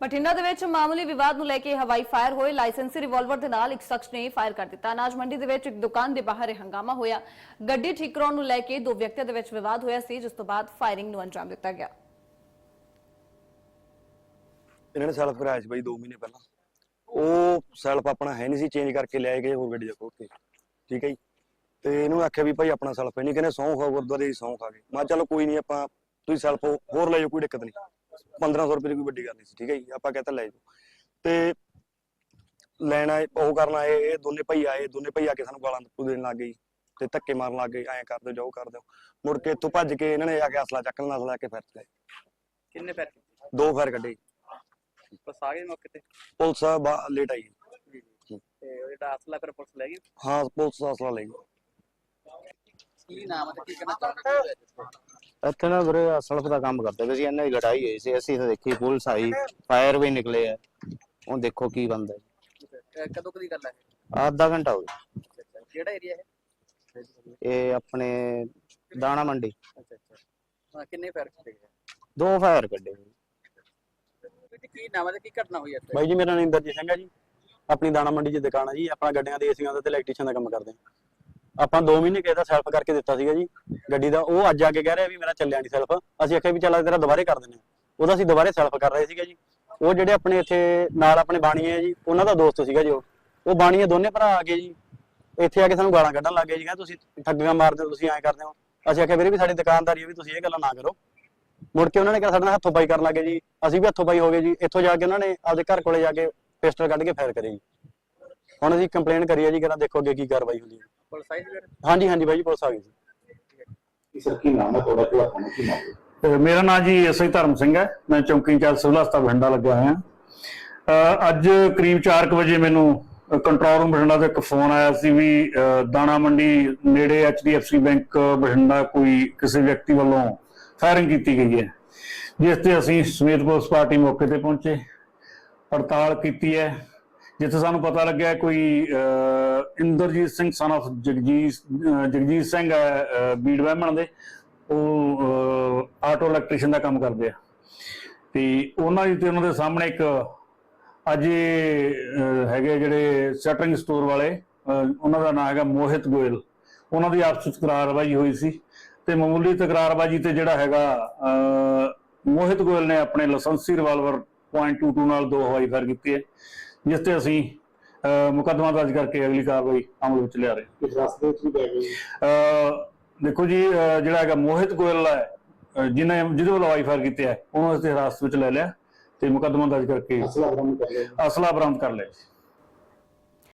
ਬਠਿੰਡਾ ਦੇ ਵਿੱਚ ਮਾਮੂਲੀ ਵਿਵਾਦ ਨੂੰ ਲੈ ਕੇ ਹਵਾਈ ਫਾਇਰ ਹੋਏ। ਲਾਇਸੈਂਸੀ ਰਿਵਾਲਵਰ ਦੇ ਨਾਲ ਇੱਕ ਸ਼ਖਸ ਨੇ ਫਾਇਰ ਕਰ ਦਿੱਤਾ। ਅਨਾਜ ਮੰਡੀ ਦੇ ਵਿੱਚ ਇੱਕ ਦੁਕਾਨ ਦੇ ਬਾਹਰ ਇਹ ਹੰਗਾਮਾ ਹੋਇਆ। ਗੱਡੀ ਠੀਕ ਕਰਾਉਣ ਨੂੰ ਲੈ ਕੇ ਦੋ ਵਿਅਕਤੀਆਂ ਦੇ ਵਿੱਚ ਵਿਵਾਦ ਹੋਇਆ ਸੀ, ਜਿਸ ਤੋਂ ਬਾਅਦ ਫਾਇਰਿੰਗ ਨੂੰ ਅੰਜਾਮ ਦਿੱਤਾ ਗਿਆ। ਇਹਨਾਂ ਨੇ ਸੈਲਫ ਕਰਾਇਆ ਸੀ ਬਾਈ 2 ਮਹੀਨੇ ਪਹਿਲਾਂ। ਉਹ ਸੈਲਫ ਆਪਣਾ ਹੈ ਨਹੀਂ ਸੀ, ਚੇਂਜ ਕਰਕੇ ਲੈ ਗਏ ਹੋਰ ਗੱਡੀ ਦਾ ਖੋਲ ਕੇ। ਠੀਕ ਹੈ ਜੀ। ਤੇ ਇਹਨੂੰ ਆਖਿਆ ਵੀ ਭਾਈ ਆਪਣਾ ਸੈਲਫ ਹੈ ਨਹੀਂ, ਕਹਿੰਦੇ ਸੌਂ ਖਾ ਗੁਰਦੁਆਰੇ ਦੀ ਸੌਂ ਖਾ ਗਏ। ਮੈਂ ਕਿਹਾ ਚਲੋ ਕੋਈ ਨਹੀਂ, ਆਪਾਂ ਤੁਸੀਂ ਸੈਲਫ ਹੋਰ ਲੈ ਜਾਓ, ਕੋਈ ਦਿੱਕਤ ਨਹੀਂ। 1500 ਰੁਪਏ ਦੀ ਕੋਈ ਵੱਡੀ ਗੱਲ ਨਹੀਂ ਸੀ ਠੀਕ ਹੈ ਜੀ ਆਪਾਂ ਕਹਿੰਦਾ ਲੈ ਜਾਓ। ਤੇ ਲੈਣ ਉਹ ਕਰਨ ਆਏ ਇਹ ਦੋਨੇ ਭਾਈ ਆਏ ਦੋਨੇ ਭਾਈ ਆ ਕੇ ਸਾਨੂੰ ਗਾਲਾਂ ਕੱਪੂ ਦੇਣ ਲੱਗ ਗਏ ਜੀ, ਤੇ ਧੱਕੇ ਮਾਰਨ ਲੱਗ ਗਏ ਐਂ ਕਰ ਦਿਓ ਜਾਓ ਕਰ ਦਿਓ ਮੁੜ ਕੇ ਇੱਥੋਂ ਭੱਜ ਕੇ ਇਹਨਾਂ ਨੇ ਆ ਕੇ ਅਸਲਾ ਚੱਕ ਲੈਣਾ ਅਸਲਾ ਲੈ ਕੇ ਫਿਰ ਗਏ। ਕਿੰਨੇ ਫੈਰ ਕੀਤੇ ਦੋ ਫਾਇਰ ਕੱਢੇ। ਬਸ ਆ ਗਏ ਮੌਕੇ ਤੇ? ਪੁਲਿਸ ਬਾ- ਲੇਟ ਆਈ। ਜੀ ਜੀ ਤੇ ਉਹ ਜਿਹੜਾ ਅਸਲਾ ਫਿਰ ਪੁਲਿਸ ਲੈ ਗਈ? ਹਾਂ ਪੁਲਿਸ ਦਾ ਅਸਲਾ ਲੈ ਗਈ। ਕੀ ਨਾਮ ਹੈ ਤੇ ਕੀ ਕਰਨਾ ਚਾਹੁੰਦੇ ਇੱਥੇ ਨਾ ਵੀਰੇ ਸਲਫ ਦਾ ਕੰਮ ਕਰਦੇ ਪਏ ਸੀ ਇਹਨਾਂ ਦੀ ਲੜਾਈ ਹੋਈ ਸੀ। ਅਸੀਂ ਤਾਂ ਦੇਖੀ ਪੁਲਿਸ ਆਈ ਫਾਇਰ ਵੀ ਨਿਕਲੇ ਆ। ਹੁਣ ਦੇਖੋ ਕੀ ਬੰਦਾ ਕਦੋਂ ਕਦੀ ਗੱਲ ਹੈ ਅੱਧਾ ਘੰਟਾ ਹੋ ਗਿਆ। ਅੱਛਾ ਕਿਹੜਾ ਏਰੀਆ ਹੈ ਇਹ ਆਪਣੇ ਦਾਣਾ ਮੰਡੀ। ਅੱਛਾ ਅੱਛਾ। ਹਾਂ ਕਿੰਨੇ ਫੈਰ ਕੀਤੇ ਗਏ? ਦੋ ਫਾਇਰ ਕੱਢੇ ਕੀ ਨਾਮ ਹੈ ਤੇ ਕੀ ਘਟਨਾ ਹੋਈ ਇੱਥੇ? ਬਾਈ ਜੀ ਮੇਰਾ ਨਾਮ ਇੰਦਰਜੀਤ ਸਿੰਘ ਹੈ ਜੀ। ਆਪਣੀ ਦਾਣਾ ਮੰਡੀ 'ਚ ਦੁਕਾਨ ਹੈ ਜੀ। ਆਪਣਾ ਗੱਡੀਆਂ ਦੇ ਏਸੀਆਂ ਦਾ ਤੇ ਇਲੈਕਟ੍ਰੀਸ਼ੀਅਨ ਦਾ ਕੰਮ ਕਰਦੇ ਹਾਂ। ਆਪਾਂ 2 ਮਹੀਨੇ ਕਿਸੇ ਦਾ ਸੈਲਫ ਕਰਕੇ ਦਿੱਤਾ ਸੀਗਾ ਜੀ, ਗੱਡੀ ਦਾ, ਉਹ ਅੱਜ ਆ ਕੇ ਕਹਿ ਰਿਹਾ ਵੀ ਮੇਰਾ ਚੱਲਿਆ ਨਹੀਂ ਸੈਲਫ ਅਸੀਂ ਆਖਿਆ ਵੀ ਚੱਲ ਅੱਜ ਤੇਰਾ ਦੁਬਾਰੇ ਕਰ ਦਿੰਦੇ ਹਾਂ। ਉਹਦਾ ਅਸੀਂ ਦੁਬਾਰੇ ਸੈਲਫ ਕਰ ਰਹੇ ਸੀਗੇ ਜੀ। ਉਹ ਜਿਹੜੇ ਆਪਣੇ ਇੱਥੇ ਨਾਲ ਆਪਣੇ ਬਾਣੀਏ ਆ ਜੀ, ਉਹਨਾਂ ਦਾ ਦੋਸਤ ਸੀਗਾ ਜੀ ਉਹ। ਉਹ ਬਾਣੀਏ ਦੋਨੇ ਭਰਾ ਆ ਗਏ ਜੀ। ਇੱਥੇ ਆ ਕੇ ਸਾਨੂੰ ਗਾਲਾਂ ਕੱਢਣ ਲੱਗ ਗਏ ਜੀ, ਕਹਿੰਦੇ ਤੁਸੀਂ ਠੱਗੀਆਂ ਮਾਰਦੇ ਹੋ, ਤੁਸੀਂ ਐਂ ਕਰਦੇ ਹੋ। ਅਸੀਂ ਆਖਿਆ ਵੀਰੇ ਵੀ ਸਾਡੀ ਦੁਕਾਨਦਾਰੀ ਹੈ ਵੀ ਤੁਸੀਂ ਇਹ ਗੱਲਾਂ ਨਾ ਕਰੋ। ਮੁੜ ਕੇ ਉਹਨਾਂ ਨੇ ਕਿਹਾ ਸਾਡੇ ਨਾਲ ਹੱਥੋਂ ਪਾਈ ਕਰਨ ਲੱਗੇ ਜੀ। ਅਸੀਂ ਵੀ ਹੱਥੋਂ ਪਾਈ ਹੋ ਗਏ ਜੀ। ਇੱਥੋਂ ਜਾ ਕੇ ਉਹਨਾਂ ਨੇ ਆਪਦੇ ਘਰ ਕੋਲੇ ਜਾ ਕੇ ਪਿਸਟਲ ਕੱਢ ਕੇ ਫਾਇਰ ਕਰੀ ਜੀ। ਹੁਣ ਅਸੀਂ ਕੰਪਲੇਨ ਕਰੀ ਹੈ ਜੀ ਕਰਾਂ ਦੇਖੋ ਅੱਗੇ ਕੀ ਕਾਰਵਾਈ ਹੁੰਦੀ ਹੈ ਪੁਲਿਸ ਆਈ ਸੀ ਫਿਰ ਹਾਂਜੀ ਹਾਂਜੀ ਬਾਈ ਜੀ ਪੁਲਿਸ ਆ ਗਈ ਜੀ ਸਰ ਕੀ ਨਾਮ ਹੈ ਤੁਹਾਡਾ? ਕਿਹੜਾ ਕੰਮ ਕੀ ਨਾਮ ਹੈ? ਅਹ ਮੇਰਾ ਨਾਮ ਜੀ ਐਸਆਈ ਧਰਮ ਸਿੰਘ ਹੈ। ਮੈਂ ਚੌਂਕੀ ਇੰਚਾਰਜ ਸਿਵਲ ਹਸਪਤਾਲ ਬਠਿੰਡਾ ਲੱਗਿਆ ਹੋਇਆ। ਅਹ ਅੱਜ ਕਰੀਬ 4:00 ਵਜੇ ਮੈਨੂੰ ਕੰਟਰੋਲ ਰੂਮ ਬਠਿੰਡਾ ਤੋਂ ਇੱਕ ਫੋਨ ਆਇਆ ਸੀ ਵੀ ਅਹ ਦਾਣਾ ਮੰਡੀ ਨੇੜੇ ਐਚਡੀਐਫਸੀ ਬੈਂਕ ਬਠਿੰਡਾ ਕੋਈ ਕਿਸੇ ਵਿਅਕਤੀ ਵੱਲੋਂ ਫਾਇਰਿੰਗ ਕੀਤੀ ਗਈ ਹੈ। ਜਿਸ ਤੇ ਅਸੀਂ ਸਮੇਤ ਪੁਲਿਸ ਪਾਰਟੀ ਮੌਕੇ ਤੇ ਪਹੁੰਚੇ। ਪੜਤਾਲ ਕੀਤੀ ਹੈ। ਜਿੱਥੇ ਸਾਨੂੰ ਪਤਾ ਲੱਗਿਆ ਕੋਈ ਇੰਦਰਜੀਤ ਸਿੰਘ ਸਨ ਆਫ ਜਗਜੀਤ ਜਗਜੀਤ ਸਿੰਘ ਹੈ ਬੀੜ ਵਹਿਮਣ ਦੇ, ਉਹ ਆਟੋ ਇਲੈਕਟ੍ਰੀਸ਼ੀਅਨ ਦਾ ਕੰਮ ਕਰਦੇ ਆ। ਤੇ ਉਹਨਾਂ ਦੀ ਤੇ ਉਹਨਾਂ ਦੇ ਸਾਹਮਣੇ ਇੱਕ ਅੱਜ ਹੈਗੇ ਜਿਹੜੇ ਸ਼ਟਰਿੰਗ ਸਟੋਰ ਵਾਲੇ ਉਹਨਾਂ ਦਾ ਨਾਮ ਹੈਗਾ ਮੋਹਿਤ ਗੋਇਲ। ਉਹਨਾਂ ਦੀ ਆਪਸ ਵਿੱਚ ਤਕਰਾਰਬਾਜ਼ੀ ਹੋਈ ਸੀ। ਤੇ ਮਾਮੂਲੀ ਤਕਰਾਰਬਾਜ਼ੀ ਤੇ ਜਿਹੜਾ ਹੈਗਾ ਮੋਹਿਤ ਗੋਇਲ ਨੇ ਆਪਣੇ ਲਾਇਸੈਂਸੀ ਰਿਵਾਲਵਰ .22 ਨਾਲ ਦੋ ਹਵਾਈ ਫਾਇਰ ਕੀਤੇ ਜਿਸ ਤੇ ਅਸੀਂ ਮੁਕੱਦਮਾ ਦਰਜ ਕਰਕੇ ਅਗਲੀ ਕਾਰਵਾਈ ਅਮਲ ਵਿੱਚ ਲਿਆ ਰਹੇ ਹਾਂ। ਕਿਸ ਰਸਤੇ ਵਿੱਚ ਵੀ ਪੈ ਗਈ। ਅਹ ਦੇਖੋ ਜੀ ਜਿਹੜਾ ਹੈਗਾ ਮੋਹਿਤ ਗੋਇਲ ਹੈ ਜਿਹਨੇ ਜਿਹਦੇ ਵੱਲੋਂ ਵਾਈ ਫਾਇਰ ਕੀਤੇ ਹੈ ਉਹਨੂੰ ਅਸੀਂ ਹਿਰਾਸਤ ਵਿੱਚ ਲੈ ਲਿਆ ਤੇ ਮੁਕੱਦਮਾ ਦਰਜ ਕਰਕੇ ਅਸਲਾ ਬਰਾਮਦ ਕਰ ਲਿਆ। ਅਸਲਾ ਬਰਾਮਦ ਕਰ ਲਿਆ ਜੀ।